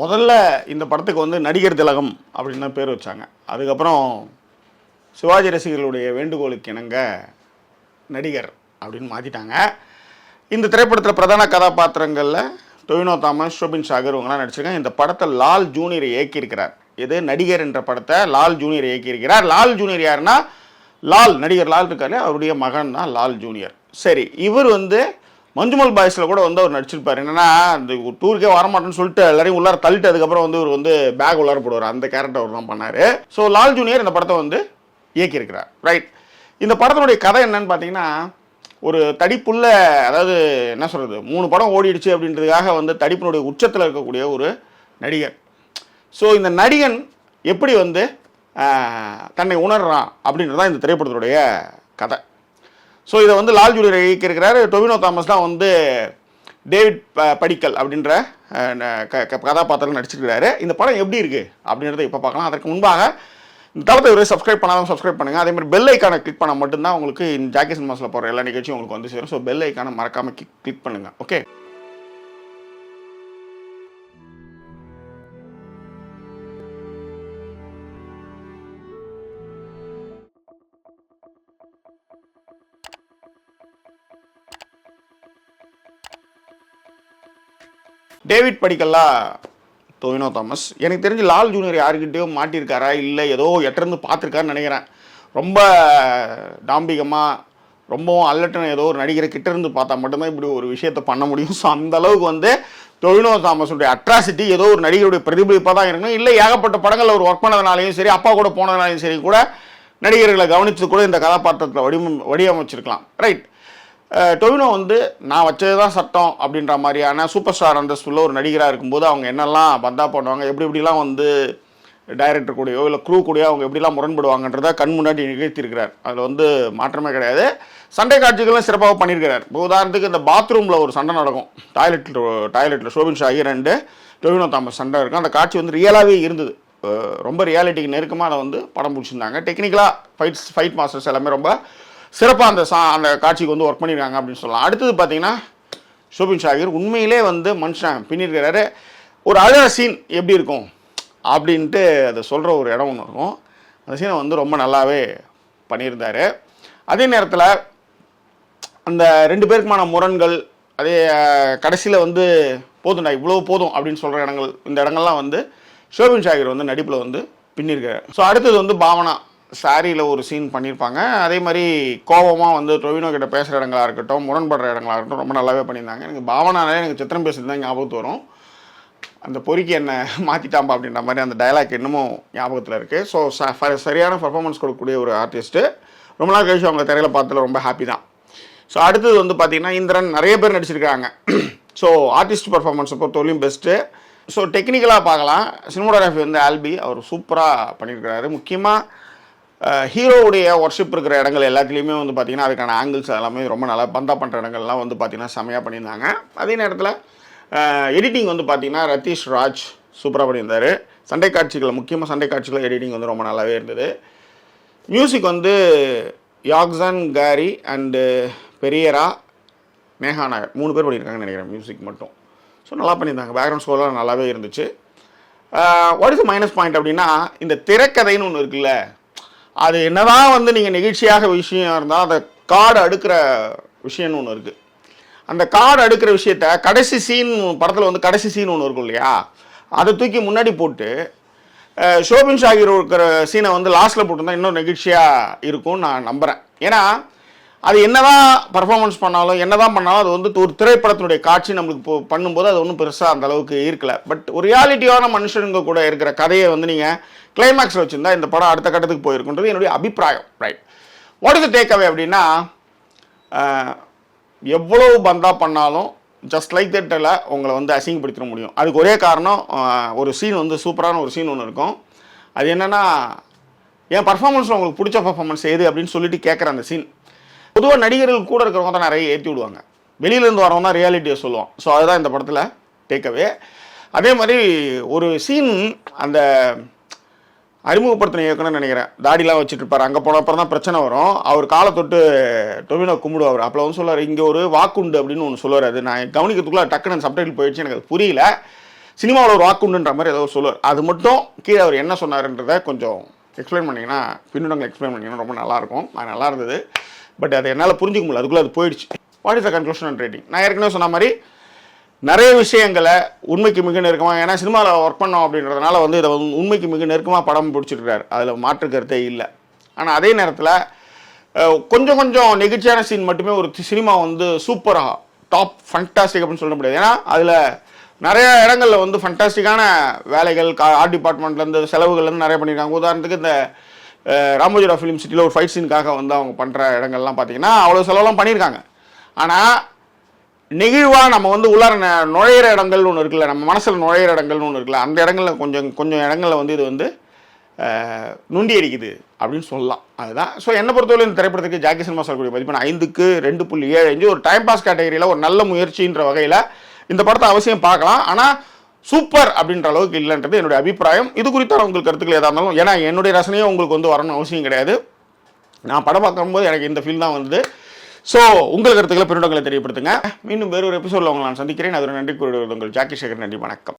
முதல்ல இந்த படத்துக்கு வந்து நடிகர் திலகம் அப்படின்னு தான் பேர் வச்சாங்க. அதுக்கப்புறம் சிவாஜி ரசிகர்களுடைய வேண்டுகோளுக்கு இணங்க நடிகர் அப்படின்னு மாற்றிட்டாங்க இந்த திரைப்படத்தில் பிரதான கதாபாத்திரங்களில் டொயினோ தாமஸ் ஷோபின் சாகர் இவங்களாம் நடிச்சிருக்காங்க. இந்த படத்தை லால் ஜூனியர் இயக்கியிருக்கிறார். இது நடிகர் என்ற படத்தை லால் ஜூனியர் இயக்கியிருக்கிறார். லால் ஜூனியர் யாருன்னா? லால் நடிகர் லால் இருக்காரு அவருடைய மகன் தான் லால் ஜூனியர். சரி இவர் வந்து மஞ்சுமல் பாய்ஸில் கூட வந்து அவர் நடிச்சிருப்பார். என்னன்னா அந்த டூருக்கே வரமாட்டேன்னு சொல்லிட்டு எல்லாரையும் உள்ளார தள்ளிட்டு அதுக்கப்புறம் வந்து இவர் வந்து பேக் உள்ளார போடுவார். அந்த கேரக்டர் அவர் தான் பண்ணார். ஸோ லால் ஜூனியர் இந்த படத்தை வந்து இயக்கியிருக்கிறார். ரைட் இந்த படத்தினுடைய கதை என்னன்னு பார்த்தீங்கன்னா ஒரு தடிப்புள்ள அதாவது என்ன சொல்கிறது மூணு படம் ஓடிடுச்சு அப்படின்றதுக்காக வந்து தடிப்பினுடைய உச்சத்தில் இருக்கக்கூடிய ஒரு நடிகர் ஸோ இந்த நடிகன் எப்படி வந்து தன்னை உணர்றான் அப்படின்றது தான் இந்த திரைப்படத்தினுடைய கதை. ஸோ இதை வந்து லால் ஜூலியர் இயக்கியிருக்கிறார். டொவினோ தாமஸ் தான் வந்து டேவிட் ப- படிக்கல் அப்படின்ற க- கதாபாத்திரம் நடிச்சிருக்கிறாரு. இந்த படம் எப்படி இருக்குது அப்படின்றத இப்போ பார்க்கலாம். அதற்கு முன்பாக இந்த தளத்தை ஒரு சப்ஸ்கிரைப் பண்ணாலும் சப்ஸ்கிரைப் பண்ணுங்கள் அதே மாதிரி பெல் ஐக்கானை கிளிக் பண்ணால் மட்டும்தான் உங்களுக்கு இந்த ஜாக்கி சினிமாஸில் போகிற எல்லா நிகழ்ச்சியும் உங்களுக்கு வந்து சேரும். ஸோ பெல் ஐக்கானை மறக்காமல் கிளிக் பண்ணுங்கள் ஓகே டேவிட் படிக்கல்லா டொவினோ தாமஸ். எனக்கு தெரிஞ்சு லால் ஜூனியர் யாருக்கிட்டேயோ மாட்டியிருக்காரா? இல்லை ஏதோ எட்டிருந்து பார்த்துருக்காருன்னு நினைக்கிறேன். ரொம்ப டாம்பிகமாக ரொம்பவும் அல்லட்டன ஏதோ ஒரு நடிகரை கிட்ட இருந்து பார்த்தா மட்டும்தான் இப்படி ஒரு விஷயத்தை பண்ண முடியும். ஸோ அந்த அளவுக்கு வந்து டொவினோ தாமஸுடைய அட்ராசிட்டி ஏதோ ஒரு நடிகருடைய பிரதிபலிப்பாக தான் இருக்கணும். இல்லை ஏகப்பட்ட படங்களில் அவர் ஒர்க் பண்ணதுனாலையும் சரி அப்பா கூட போனதுனாலையும் சரி கூட நடிகர்களை கவனித்து கூட இந்த கதாபாத்திரத்தில் வடிவம் வடிவமைச்சிருக்கலாம். ரைட் டொவினோ வந்து நான் வச்சது தான் சட்டம் அப்படின்ற மாதிரியான சூப்பர் ஸ்டார் அந்தஸ்துள்ள ஒரு நடிகராக இருக்கும்போது அவங்க என்னெல்லாம் பந்தா பண்ணுவாங்க எப்படி எப்படிலாம் வந்து டைரக்டர் கூடயோ இல்லை க்ரூ கூடயோ அவங்க எப்படிலாம் முரண்படுவாங்கன்றத கண் முன்னாடி நிகழ்த்தியிருக்கிறார். அதில் வந்து மாற்றமே கிடையாது. சண்டை காட்சிகளும் சிறப்பாக பண்ணியிருக்கிறார். இப்போ உதாரணத்துக்கு இந்த பாத்ரூமில் ஒரு சண்டை நடக்கும். டாய்லெட்டில் டாய்லெட்டில் ஷோபின் ஷாகி ரெண்டு டொவினோ தாமஸ் சண்டை இருக்கும். அந்த காட்சி வந்து ரியலாகவே இருந்தது. ரொம்ப ரியாலிட்டிக்கு நெருக்கமாக அதை வந்து படம் பிடிச்சிருந்தாங்க. டெக்னிக்கலாக ஃபைட்ஸ் ஃபைட் மாஸ்டர்ஸ் எல்லாமே ரொம்ப சிறப்பாக அந்த சா அந்த காட்சிக்கு வந்து ஒர்க் பண்ணியிருக்காங்க அப்படின்னு சொல்லலாம். அடுத்தது பார்த்தீங்கன்னா ஷோபின் ஷாகிர் உண்மையிலே வந்து மனுஷன் பின்னிருக்கிறாரு ஒரு அழக சீன் எப்படி இருக்கும் அப்படின்ட்டு அதை சொல்கிற ஒரு இடம் ஒன்று இருக்கும். அந்த சீனை வந்து ரொம்ப நல்லாவே பண்ணியிருந்தார். அதே நேரத்தில் அந்த ரெண்டு பேருக்குமான முரண்கள் அதே கடைசியில் வந்து போதும்டா இவ்வளோ போதும் அப்படின்னு சொல்கிற இடங்கள் இந்த இடங்கள்லாம் வந்து ஷோபின் ஷாகிர் வந்து நடிப்பில் வந்து பின்னிருக்கிறார். ஸோ அடுத்தது வந்து பாவனா. சாரியில் ஒரு சீன் பண்ணியிருப்பாங்க அதே மாதிரி கோபமாக வந்து டொவினோ கிட்ட பேசுகிற இடங்களா இருக்கட்டும் முரண்படுற இடங்களா இருக்கட்டும் ரொம்ப நல்லாவே பண்ணியிருந்தாங்க. எனக்கு பாவனாலே எனக்கு சித்திரம் பேசுறது தான் ஞாபகத்து வரும். அந்த பொறிக்கு என்ன மாற்றிட்டாம்பா அப்படின்ற மாதிரி அந்த டயலாக் இன்னமும் ஞாபகத்தில் இருக்குது ஸோ சரியான பர்ஃபார்மன்ஸ் கொடுக்கக்கூடிய ஒரு ஆர்டிஸ்ட்டு ரொம்ப நாள் கழிச்சு அவங்க திரையில பார்த்ததுல ரொம்ப ஹாப்பி தான். ஸோ அடுத்தது வந்து பார்த்தீங்கன்னா இந்திரன் நிறைய பேர் நடிச்சிருக்காங்க. ஸோ ஆர்டிஸ்ட் பர்ஃபார்மன்ஸை பொறுத்தவரையும் பெஸ்ட்டு ஸோ டெக்னிக்கலாக பார்க்கலாம். சினிமோடராஃபி வந்து ஆல்பி அவர் சூப்பராக பண்ணியிருக்கிறாரு முக்கியமாக ஹீரோவுடைய ஒர்ஷிப் இருக்கிற இடங்கள் எல்லாத்துலேயுமே வந்து பார்த்தீங்கன்னா அதுக்கான ஆங்கிள்ஸ் எல்லாமே ரொம்ப நல்லா பந்தா பண்ணுற இடங்கள்லாம் வந்து பார்த்தீங்கன்னா செமையாக பண்ணியிருந்தாங்க. அதே நேரத்தில் எடிட்டிங் வந்து பார்த்தீங்கன்னா ரத்தீஷ் ராஜ் சூப்பராக பண்ணியிருந்தார். சண்டை காட்சிகள் முக்கியமாக சண்டை காட்சிகள் எடிட்டிங் வந்து ரொம்ப நல்லாவே இருந்தது. மியூசிக் வந்து யாக்சன் காரி அண்டு பெரியரா நேஹா மூணு பேர் பண்ணியிருக்காங்கன்னு நினைக்கிறேன் மியூசிக் மட்டும். ஸோ நல்லா பண்ணியிருந்தாங்க. பேக்ரவுண்ட் ஸ்கோர்லாம் நல்லாவே இருந்துச்சு. வாட் இஸ் மைனஸ் பாயிண்ட் அப்படின்னா இந்த திரைக்கதைன்னு ஒன்று இருக்குல்ல அது என்னதான் வந்து நீங்கள் நெகிழ்ச்சியாக விஷயம் இருந்தால் அந்த கார்டு அடுக்கிற விஷயம்னு ஒன்று இருக்குது அந்த கார்டு அடுக்கிற விஷயத்த கடைசி சீன் படத்தில் வந்து கடைசி சீன் ஒன்று இருக்கும் இல்லையா? அதை தூக்கி முன்னாடி போட்டு ஷோபின் ஷாகிர் இருக்கிற சீனை வந்து லாஸ்ட்டில் போட்டிருந்தா இன்னும் நெகிழ்ச்சியாக இருக்கும்னு நான் நம்புகிறேன் ஏன்னா அது என்னதான் பர்ஃபார்மன்ஸ் பண்ணாலும் என்னதான் பண்ணாலும் அது வந்து ஒரு திரைப்படத்தினுடைய காட்சி நம்மளுக்கு போ பண்ணும்போது அது ஒன்றும் பெருசாக அந்த அளவுக்கு இருக்கல. பட் ஒரு ரியாலிட்டியான மனுஷனுங்க கூட இருக்கிற கதையை வந்து நீங்கள் கிளைமேக்ஸில் வச்சுருந்தா இந்த படம் அடுத்த கட்டத்துக்கு போயிருக்குன்றது என்னுடைய அபிப்பிராயம். Right what is take away அப்படின்னா எவ்வளோ எவ்வளவு பந்தா பண்ணாலும் ஜஸ்ட் லைக் தட்டில் உங்களை வந்து அசிங்கப்படுத்திட முடியும். அதுக்கு ஒரே காரணம் ஒரு சீன் வந்து சூப்பரான ஒரு சீன் ஒன்று இருக்கும். அது என்னென்னா என் பர்ஃபார்மன்ஸில் உங்களுக்கு பிடிச்ச பர்ஃபார்மன்ஸ் எது அப்படின்னு சொல்லிட்டு கேட்குற அந்த சீன் பொதுவாக நடிகர்கள் கூட இருக்கிறவங்க தான் நிறைய ஏற்றி விடுவாங்க. வெளியிலேருந்து வரவங்க தான் ரியாலிட்டியை சொல்லுவோம் ஸோ அதுதான் இந்த படத்தில் டேக்அவே அதே மாதிரி ஒரு சீன் அந்த அறிமுகப்படுத்தின இயக்குனர் நினைக்கிறேன். தாடிலாம் வச்சுட்டு இருப்பார். அங்கே போன அப்புறம் தான் பிரச்சனை வரும். அவர் காலை தொட்டு டொமினோ கும்பிடுவார். அப்போ வந்து சொல்லுவார் இங்கே ஒரு வாக்குண்டு அப்படின்னு ஒன்று சொல்லுவார். அது நான் கவனிக்கிறதுக்குள்ள டக்குன்னு சப்டைட்டில் போயிடுச்சு. எனக்கு அது புரியல. சினிமாவில் ஒரு வாக்குண்டுன்ற மாதிரி ஏதோ சொல்லுவார். அது மட்டும் கீழே அவர் என்ன சொன்னார்ன்றதை கொஞ்சம் எக்ஸ்பிளைன் பண்ணிங்கன்னா பின்னூடங்கள் எக்ஸ்பிளைன் பண்ணிங்கன்னா ரொம்ப நல்லாயிருக்கும். அது நல்லா இருந்தது. பட் அதை என்னால் புரிஞ்சுக்க முடியல. அதுக்குள்ளே அது போயிடுச்சு. What is the conclusion and rating நான் ஏற்கனவே சொன்ன மாதிரி நிறைய விஷயங்களை உண்மைக்கு மிக நெருக்கமாக ஏன்னா சினிமாவில் ஒர்க் பண்ணோம் அப்படின்றதுனால வந்து இதை வந்து உண்மைக்கு மிக நெருக்கமாக படம் பிடிச்சிருக்காரு அதில் மாற்று கருத்தே இல்லை. ஆனால் அதே நேரத்தில் கொஞ்சம் கொஞ்சம் நெகிழ்ச்சியான சீன் மட்டுமே ஒரு சினிமா வந்து சூப்பராக டாப் ஃபண்டாஸ்டிக் அப்படின்னு சொல்ல முடியாது. ஏன்னா அதில் நிறையா இடங்களில் வந்து ஃபண்டாஸ்டிக்கான வேலைகள் கா ஆர்ட் டிபார்ட்மெண்ட்லேருந்து செலவுகள்லேருந்து நிறைய பண்ணியிருக்காங்க உதாரணத்துக்கு இந்த ராமோஜிரா ஃபிலிம் சிட்டியில் ஒரு ஃபைட் சீனுக்காக வந்து அவங்க பண்ணுற இடங்கள்லாம் பார்த்தீங்கன்னா அவ்வளோ செலவெல்லாம் பண்ணியிருக்காங்க ஆனால் நெகிழ்வாக நம்ம வந்து உள்ளார ந- நுழையிற இடங்கள்னு ஒன்று இருக்குல்ல நம்ம மனசில் நுழையிற இடங்கள்னு ஒன்று இருக்குல்ல அந்த இடங்களில் கொஞ்சம் கொஞ்சம் இடங்களில் வந்து இது வந்து நுண்டி அடிக்குது அப்படின்னு சொல்லலாம். அதுதான். ஸோ என்னை பொறுத்தவரை இந்த திரைப்படத்துக்கு ஜாக்கி சினிமா சொல்லக்கூடிய மதிப்பெண் ஐந்துக்கு ரெண்டு புள்ளி ஏழு அஞ்சு ஒரு டைம் பாஸ் கேட்டகரியில் ஒரு நல்ல முயற்சின்ற வகையில் இந்த படத்தை அவசியம் பார்க்கலாம். ஆனால் சூப்பர் அப்படின்ற அளவுக்கு இல்லைன்றது என்னுடைய அபிப்பிராயம். இது குறித்தான உங்களுக்கு கருத்துக்கள் எதாக இருந்தாலும் ஏன்னா என்னுடைய ரசனையும் உங்களுக்கு வந்து வரணும் அவசியம் கிடையாது. நான் படம் பார்க்கும்போது எனக்கு இந்த ஃபீல் தான் வந்து ஸோ உங்கள் கருத்துக்களை பின்னோட்டங்களை தெரியப்படுத்துங்க. மீண்டும் வேறு ஒரு எபிசோடில் உங்களை நான் சந்திக்கிறேன். அதோட நன்றி கூறுவது உங்கள் ஜாக்கி சேகர் நன்றி வணக்கம்.